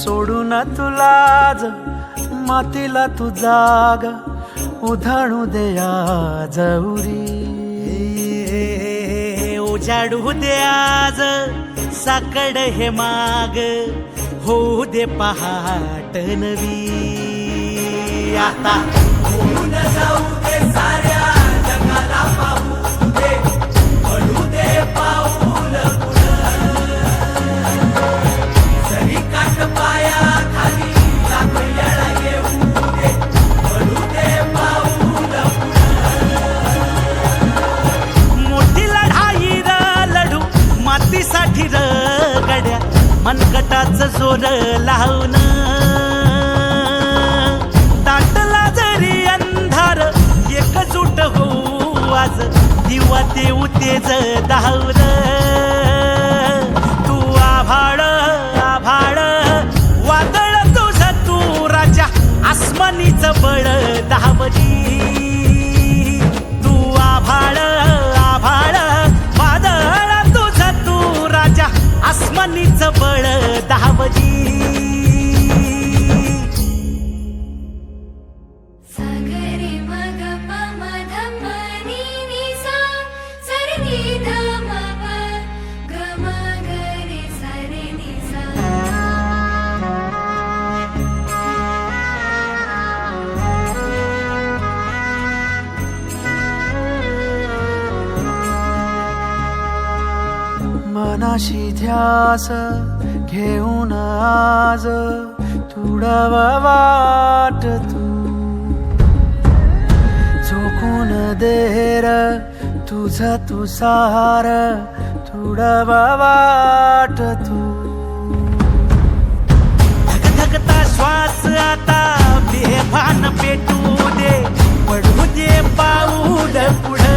सोडू ना तुलाज मातीला तू जाग उधाणू दया जवरी उजाडू दे आज साकड हे माग होऊ दे पहाट नवी. आता मोठी मनगटाच जोर लावून दाटला जरी अंधार एकजूट होऊ आज. दिवा ते उतेज धावर तू आभाळ आभाळ. वादळ तुझ तू राजा. आसमानीच बळ. मनाशी ध्यास घेऊन आज तुडवा वाट तू. झोकून देर तुझ तुसार तुडावा तुडवा वाट तू. धगधगता श्वास आता बेभान पेटू दे. पडू दे पाऊल पुढे.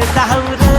तेज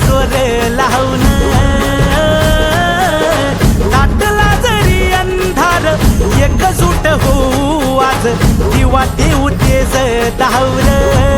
चोरे लावून दाटला जरी अंधार एकजूट होऊ आज. दिवा ठेवू तेज धावलं.